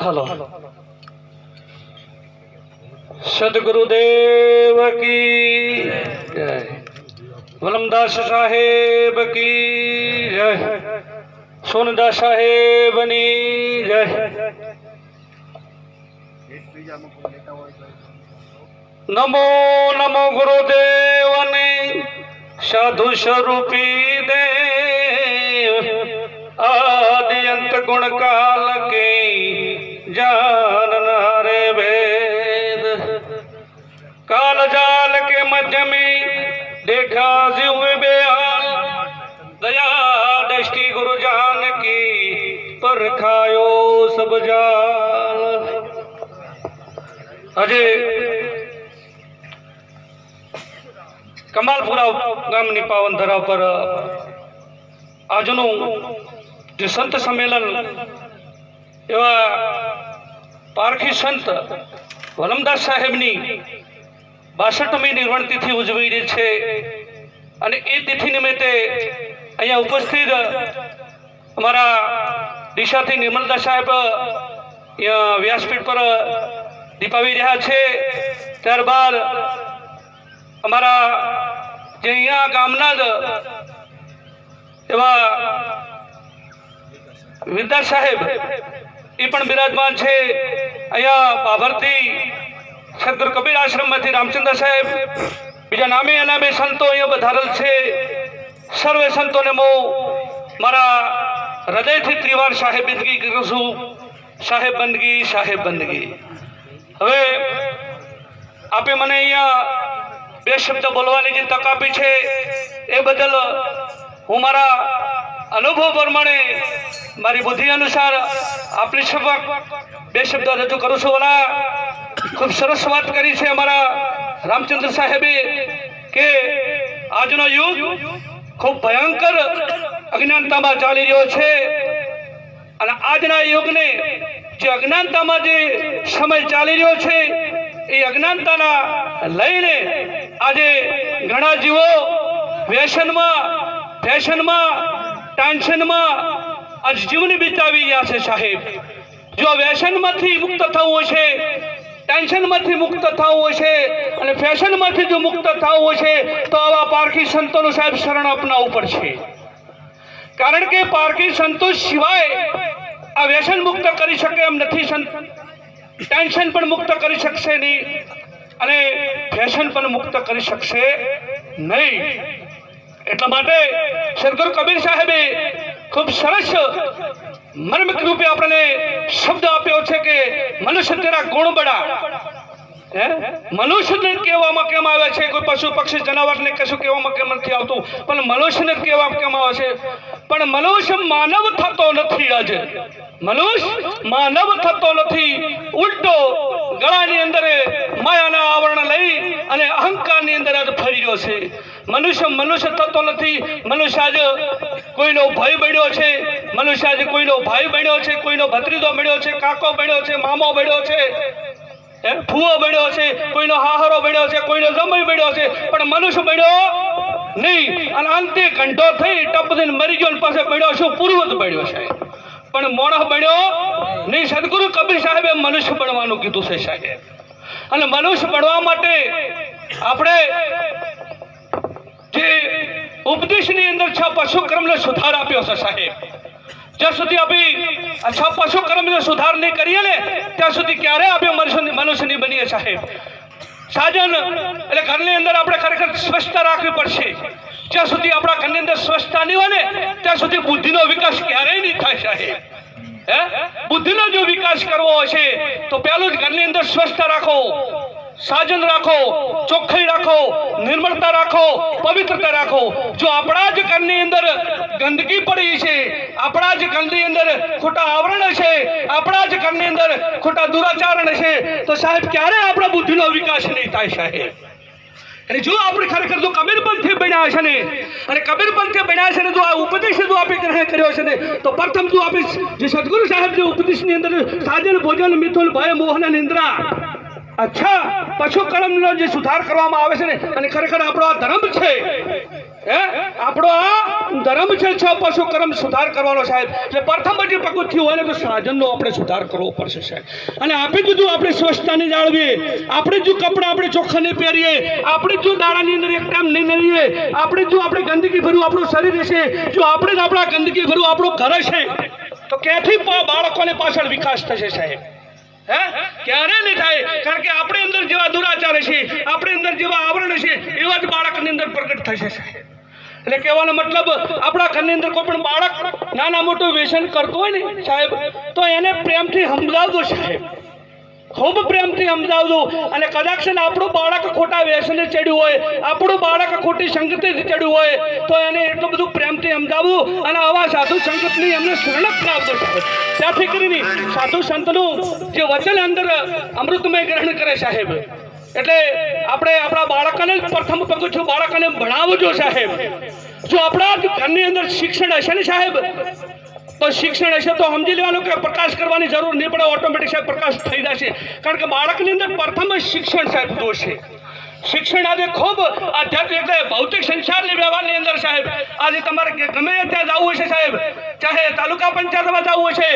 Hello. સદગુરુદેવ કી જય. વલમદાસ સાહેબ કી જય. સોનદાસ સાહેબની જય. નમો નમો ગુરુદેવને સાધુ સ્વરૂપી દેવ. આદિ અંત ગુણ કાલ કે જાનન રે વેદ काल जाल के मध्य में देखा जीव बेहाल दया दृष्टि गुरु जान की पर खायो सब जाल આજે કમાલપુરા ગામની પાવન ધરા પર આજનું જે સંત સંમેલન એવા પારખી સંત વલમદાસ સાહેબની બાસઠમી નિર્વાણ તિથિ ઉજવી રહી છે અને એ તિથિ નિમિત્તે અહીંયા ઉપસ્થિત અમારા દિશાથી નિર્મલદાસ સાહેબ વ્યાસપીઠ પર દીપાવી રહ્યા છે. ત્યારબાદ અમારા જે અહીંયા ગામના જ એવા વિદ્યા સાહેબ એ પણ બિરાજમાન છે. અહીંયા બાભરથી સદગુરુ કબીર આશ્રમમાંથી રામચંદ્ર સાહેબ, બીજા નામે અનામે સંતો અહીંયા વધારેલ છે. સર્વે સંતોને હું મારા હૃદયથી ત્રિવાર સાહેબ બંદગી કરું છું. સાહેબ બંદગી સાહેબ બંદગી હવે આપે મને અહીંયા બે શબ્દ બોલવાની જે તક આપી છે, એ બદલ હું મારા અનુભવ પ્રમાણે મારી બુદ્ધિ અનુસાર આપણી સભા બે શબ્દ રજૂ કરું છું. ઓલા, ખૂબ સરસ વાત કરી છે અમારા રામચંદ્ર સાહેબે કે આજનો યુગ ખૂબ ભયંકર અજ્ઞાનતામાં ચાલી રહ્યો છે. અને આજના યુગને જે અજ્ઞાનતામાં જે સમય ચાલી રહ્યો છે, એ અજ્ઞાનતાના લઈને આજે ઘણા જીવો વ્યસનમાં ફેશનમાં ટેન્શનમાં આજ જીવન બિતાવી રહ્યા છે સાહેબ. જો વ્યસનમાંથી મુક્ત થવું છે, ટેન્શનમાંથી મુક્ત થવું છે અને ફેશનમાંથી જો મુક્ત થવું છે, તો આવા પારખી સંતોનું સાહેબ શરણ અપનાવવું પડશે કારણ કે પારખી સંતો સિવાય આ વ્યસન મુક્ત કરી શકે એમ નથી ટેન્શન પણ મુક્ત કરી શકશે નહીં અને ફેશન પણ મુક્ત કરી શકશે નહીં. એટલા માટે સદગુરુ કબીર સાહેબે ખૂબ સરસ મર્મિક રૂપે આપણને શબ્દ આપ્યો છે કે મનુષ્ય તેરા ગુણ બડા. મનુષ્યને કહેવામાં કેમ આવે છે? કોઈ પશુ પક્ષી જનાવરને કશું કહેવામાં કેમ નથી આવતું? પણ મનુષ્યને કહેવા કેમ આવે છે? પણ મનુષ્ય માનવ થતો નથી આજે. મનુષ્ય માનવ થતો નથી. ઉલટો ગળાની અંદર માયાના અને અહંકારની અંદર આજ ફરી રહ્યો છે. મનુષ્ય મનુષ્ય થતો નથી. મનુષ્ય આજે કોઈનો ભય બન્યો છે. મનુષ્ય આજે કોઈનો ભાઈ બન્યો છે, કોઈનો ભત્રીજો બન્યો છે, કાકો બન્યો છે, મામો બન્યો છે? ફૂવો બન્યો છે, કોઈનો હાહરો બન્યો છે, કોઈનો જમય બન્યો છે, પણ મનુષ્ય બન્યો નહીં. અને અંતે ઘંટો થઈ ટપ દઈને મરી ગયો પાસે બન્યો શું? પૂર્વત બન્યો છે. પણ મોણસ બન્યો નહીં. સદગુરુ કબીર સાહેબે મનુષ્ય બનવાનું કીધું છે સાહેબ. અને મનુષ્ય બનવા માટે આપણે જે ઉપદેશની અંદર છ પશુક્રમને કર્મને સુધાર આપ્યો છે સાહેબ. જ્યાં સુધી આપણે છ પશુ કર્મને સુધાર નહીં કરીએ ને, ત્યાં સુધી ક્યારે આપણે મનુષ્ય નહીં બનીએ સાહેબ. સાજન, એટલે ઘરની અંદર આપણે ખરેખર સ્વચ્છતા રાખવી પડશે. જ્યાં સુધી આપણા ઘરની અંદર સ્વચ્છતા નહીં હોય ને, ત્યાં સુધી બુદ્ધિનો વિકાસ ક્યારેય નહીં થાય સાહેબ. હે? બુદ્ધિનો જો વિકાસ કરવો હશે, તો પહેલું જ ઘરની અંદર સ્વચ્છતા રાખો, સાજન રાખો, ચોખ્ખાઈ રાખો, નિર્મળતા રાખો, પવિત્રતા રાખો. જો આપણા જ ઘરની અંદર ગંદકી પડી છે, આપણા જ ઘરની અંદર ખોટા આવરણ છે, આપણા જ ઘરની અંદર ખોટા દુરાચારણ છે, તો સાહેબ, ક્યારે આપણા બુદ્ધિનો વિકાસ નહીં થાય, સાહેબ? અને જો આપણે ખરેખર જો કબીરપંથે બન્યા છે ને, અને કબીરપંથે બન્યા છે ને જો આ ઉપદેશ જો આપણે ગ્રહણ કર્યો છે ને, તો પ્રથમ તો આપણે જે સદગુરુ સાહેબ જે ઉપદેશની અંદર સાજન ભોજન મિથુન ભય મોહન નિંદ્રા અચ્છા, પશુ કર્મનો જે સુધાર કરવામાં આવે છે ને, અને ખરેખર આપણો આ ધર્મ છે. હે? આપણો આ ધર્મ છે છ પશુ કર્મ સુધાર કરવાનો સાહેબ. એટલે પ્રથમ જે થયું હોય ને, તો સાધનનો આપણે સુધાર કરવો પડશે સાહેબ. અને આપણે જો આપણે સ્વચ્છતાને જાળવીએ. આપણે જો કપડાં આપણે ચોખ્ખા નહીં પહેરીએ. આપણે જો દાડાની અંદર એક ટાઈમ નહીં લઈએ. આપણે જો આપણે ગંદકી ભર્યું આપણું શરીર હશે. જો આપણે જ આપણા ગંદકી ભર્યું આપણું ઘર હશે. તો ક્યાંથી બાળકોને પાછળ વિકાસ થશે સાહેબ? હે? ક્યારે નહીં થાય? કારણ કે આપણે અંદર જેવા દુરાચાર છે આપણે અંદર જેવા આવરણ છે એવા જ બાળકની અંદર પ્રગટ થશે એટલે કહેવાનો મતલબ, આપણા ઘરની અંદર કોઈ પણ બાળક નાના મોટું વ્યસન કરતું હોય ને સાહેબ, તો એને પ્રેમથી સમજાવજો સાહેબ. ખૂબ પ્રેમથી સમજાવજો. અને કદાચ આપણું બાળક ખોટા વ્યસને ચડ્યું હોય, આપણું બાળક ખોટી સંગતિથી ચડ્યું હોય, તો એને એટલું બધું પ્રેમથી સમજાવવું અને આવા સાધુ સંગતની એમને શરણ પ્રાપ્ત ત્યાંથી કરીને સાધુ સંતનું જે વચન અંદર અમૃતમય ગ્રહણ કરે સાહેબ. એટલે આપણે આપણા બાળકોને પ્રથમ પગથિયું બાળકોને ભણાવજો સાહેબ. જો આપણા ઘરની અંદર શિક્ષણ હશે ને સાહેબ તો શિક્ષણ હશે તો સમજી લેવાનું કે પ્રકાશ કરવાની જરૂર નહીં પડે ઓટોમેટિક સાહેબ પ્રકાશ થઈ જશે. કારણ કે બાળકની અંદર પ્રથમ શિક્ષણ સાહેબ જોશે શિક્ષણ આજે ખૂબ આધ્યાત્મિક ભૌતિક સંસારની વ્યવહારની અંદર સાહેબ. આજે તમારે ગમે ત્યાં જવું હશે સાહેબ, ચાહે તાલુકા પંચાયતમાં જવું હશે